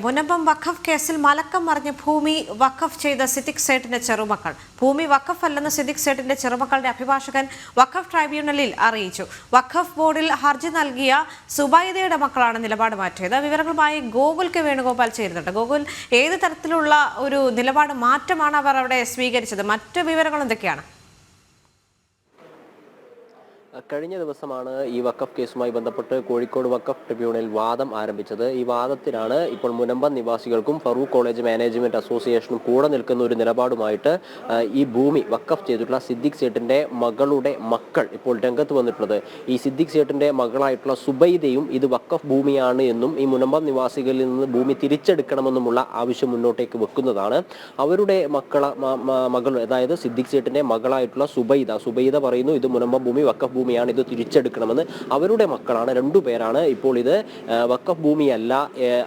മുനമ്പം വഖഫ് കേസിൽ മലക്കം മറിഞ്ഞ് ഭൂമി വഖഫ് ചെയ്ത സിദ്ദിഖ് സേട്ടിന്റെ ചെറുമക്കൾ. ഭൂമി വഖഫ് അല്ലെന്ന് സിദ്ദിഖ് സേട്ടിന്റെ ചെറുമക്കളുടെ അഭിഭാഷകൻ വഖഫ് ട്രൈബ്യൂണലിൽ അറിയിച്ചു. വഖഫ് ബോർഡിൽ ഹർജി നൽകിയ സുബൈദയുടെ മക്കളാണ് നിലപാട് മാറ്റിയത്. വിവരങ്ങളുമായി ഗോകുൽ കെ വേണുഗോപാൽ ചേരുന്നുണ്ട്. ഗോകുൽ ഏത് തരത്തിലുള്ള ഒരു നിലപാട് മാറ്റമാണ് അവർ അവിടെ സ്വീകരിച്ചത്? മറ്റു വിവരങ്ങൾ എന്തൊക്കെയാണ്? കഴിഞ്ഞ ദിവസമാണ് ഈ വക്കഫ് കേസുമായി ബന്ധപ്പെട്ട് കോഴിക്കോട് വക്കഫ് ട്രിബ്യൂണലിൽ വാദം ആരംഭിച്ചത്. ഈ വാദത്തിലാണ് ഇപ്പോൾ മുനമ്പ നിവാസികൾക്കും ഫറൂഖ് കോളേജ് മാനേജ്മെന്റ് അസോസിയേഷനും കൂടെ നിൽക്കുന്ന ഒരു നിലപാടുമായിട്ട് ഈ ഭൂമി വക്കഫ് ചെയ്തിട്ടുള്ള സിദ്ദിഖ് സേട്ടിന്റെ മകളുടെ മക്കൾ ഇപ്പോൾ രംഗത്ത് വന്നിട്ടുള്ളത്. ഈ സിദ്ദിഖ് സേട്ടിന്റെ മകളായിട്ടുള്ള സുബൈദയും ഇത് വക്കഫ് ഭൂമിയാണ് എന്നും ഈ മുനമ്പം നിവാസികളിൽ നിന്ന് ഭൂമി തിരിച്ചെടുക്കണമെന്നുമുള്ള ആവശ്യം മുന്നോട്ടേക്ക് വെക്കുന്നതാണ്. അവരുടെ മക്കള മകൾ അതായത് സിദ്ദിഖ് സേട്ടിന്റെ മകളായിട്ടുള്ള സുബൈദ സുബൈദ പറയുന്നു ഇത് മുനമ്പം ഭൂമി വക്കഫ് ഭൂമിയാണ് ഇത് തിരിച്ചെടുക്കണമെന്ന് അവരുടെ മക്കളാണ് രണ്ടു പേരാണ് ഇപ്പോൾ ഇത് വക്കഫ് ഭൂമിയല്ല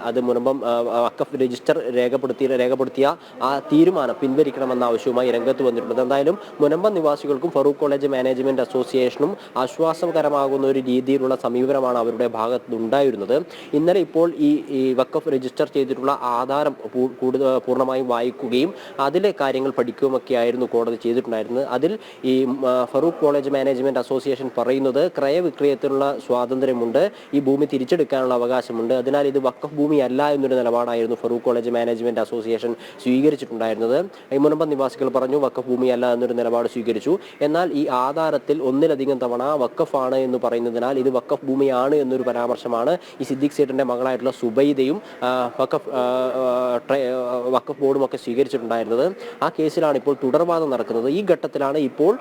അത് മുൻപം വക്കഫ് രജിസ്റ്റർ രേഖപ്പെടുത്തിയ രേഖപ്പെടുത്തിയ ആ തീരുമാനം പിൻവലിക്കണമെന്ന ആവശ്യവുമായി രംഗത്ത് വന്നിട്ടുണ്ട്. എന്തായാലും മുനമ്പം നിവാസികൾക്കും ഫറൂഖ് കോളേജ് മാനേജ്മെന്റ് അസോസിയേഷനും ആശ്വാസകരമാകുന്ന ഒരു രീതിയിലുള്ള സമീപനമാണ് അവരുടെ ഭാഗത്ത് ഉണ്ടായിരുന്നത് ഇന്നലെ ഇപ്പോൾ ഈ വക്കഫ് രജിസ്റ്റർ ചെയ്തിട്ടുള്ള ആധാരം കൂടുതൽ പൂർണമായും വായിക്കുകയും അതിലെ കാര്യങ്ങൾ പഠിക്കുകയുമൊക്കെ ആയിരുന്നു കോടതി ചെയ്തിട്ടുണ്ടായിരുന്നത്. അതിൽ ഈ ഫറൂഖ് കോളേജ് മാനേജ്മെന്റ് അസോസിയേഷൻ പറയുന്നത് ക്രയവിക്രയത്തിനുള്ള സ്വാതന്ത്ര്യമുണ്ട്. ഈ ഭൂമി തിരിച്ചെടുക്കാനുള്ള അവകാശമുണ്ട്. അതിനാൽ ഇത് വക്കഫ് ഭൂമി അല്ല എന്നൊരു നിലപാടായിരുന്നു ഫറൂഖ് കോളേജ് മാനേജ്മെന്റ് അസോസിയേഷൻ സ്വീകരിച്ചിട്ടുണ്ടായിരുന്നത്. മുനമ്പം നിവാസികൾ പറഞ്ഞു വക്കഫ് ഭൂമി അല്ല എന്നൊരു നിലപാട് സ്വീകരിച്ചു. എന്നാൽ ഈ ആധാരത്തിൽ ഒന്നിലധികം തവണ വക്കഫാണ് എന്ന് പറയുന്നതിനാൽ ഇത് വക്കഫ് ഭൂമിയാണ് എന്നൊരു പരാമർശമാണ് ഈ സിദ്ദിഖ് സേട്ടിന്റെ മകളായിട്ടുള്ള സുബൈദയും വക്കഫ് വക്കഫ് ബോർഡും ഒക്കെ സ്വീകരിച്ചിട്ടുണ്ടായിരുന്നത്. ആ കേസിലാണ് ഇപ്പോൾ തുടർവാദം നടക്കുന്നത്. ഈ ഘട്ടത്തിലാണ് ഇപ്പോൾ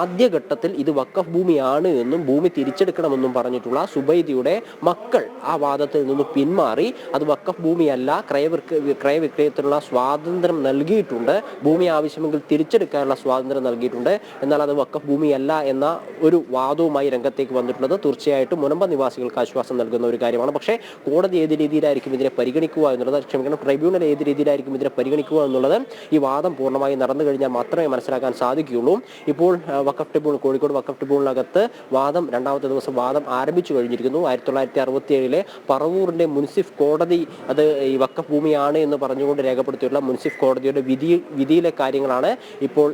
ആദ്യഘട്ടത്തിൽ ആദ്യ ഘട്ടത്തിൽ ഇത് വക്കഫ് ഭൂമിയാണ് എന്നും ഭൂമി തിരിച്ചെടുക്കണമെന്നും പറഞ്ഞിട്ടുള്ള സുബൈദിയുടെ മക്കൾ ആ വാദത്തിൽ നിന്ന് പിന്മാറി. അത് വക്കഫ് ഭൂമിയല്ല ക്രയവിക്ര ക്രയവിക്രയത്തിനുള്ള സ്വാതന്ത്ര്യം നൽകിയിട്ടുണ്ട്. ഭൂമി ആവശ്യമെങ്കിൽ തിരിച്ചെടുക്കാനുള്ള സ്വാതന്ത്ര്യം നൽകിയിട്ടുണ്ട്. എന്നാൽ അത് വക്കഫ് ഭൂമിയല്ല എന്ന ഒരു വാദവുമായി രംഗത്തേക്ക് വന്നിട്ടുള്ളത് തീർച്ചയായിട്ടും മുനമ്പ നിവാസികൾക്ക് ആശ്വാസം നൽകുന്ന ഒരു കാര്യമാണ്. പക്ഷേ കോടതി ഏത് രീതിയിലായിരിക്കും ഇതിനെ പരിഗണിക്കുക എന്നുള്ളത് ക്ഷമിക്കണം. ട്രൈബ്യൂണൽ ഏത് രീതിയിലായിരിക്കും ഇതിനെ പരിഗണിക്കുക എന്നുള്ളത് ഈ വാദം പൂർണമായി നടന്നു കഴിഞ്ഞാൽ മാത്രമേ മനസ്സിലാക്കാൻ സാധിക്കുകയുള്ളൂ. ഇപ്പോൾ വക്കഫ് ട്രിബ്യൂണൽ കോഴിക്കോട് വക്കഫ് ട്രിബ്യൂണലിനകത്ത് വാദം രണ്ടാമത്തെ ദിവസം വാദം ആരംഭിച്ചു കഴിഞ്ഞിരിക്കുന്നു. ആയിരത്തി തൊള്ളായിരത്തി അറുപത്തി ഏഴിലെ പറവൂറിന്റെ മുൻസിഫ് കോടതി അത് ഈ വക്കഭൂമിയാണ് എന്ന് പറഞ്ഞുകൊണ്ട് രേഖപ്പെടുത്തിയിട്ടുള്ള മുൻസിഫ് കോടതിയുടെ വിധി വിധിയിലെ കാര്യങ്ങളാണ് ഇപ്പോൾ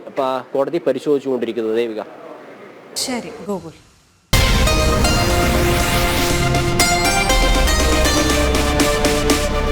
കോടതി പരിശോധിച്ചുകൊണ്ടിരിക്കുന്നത്. ദേവിക. ശരി ഗോകുൽ.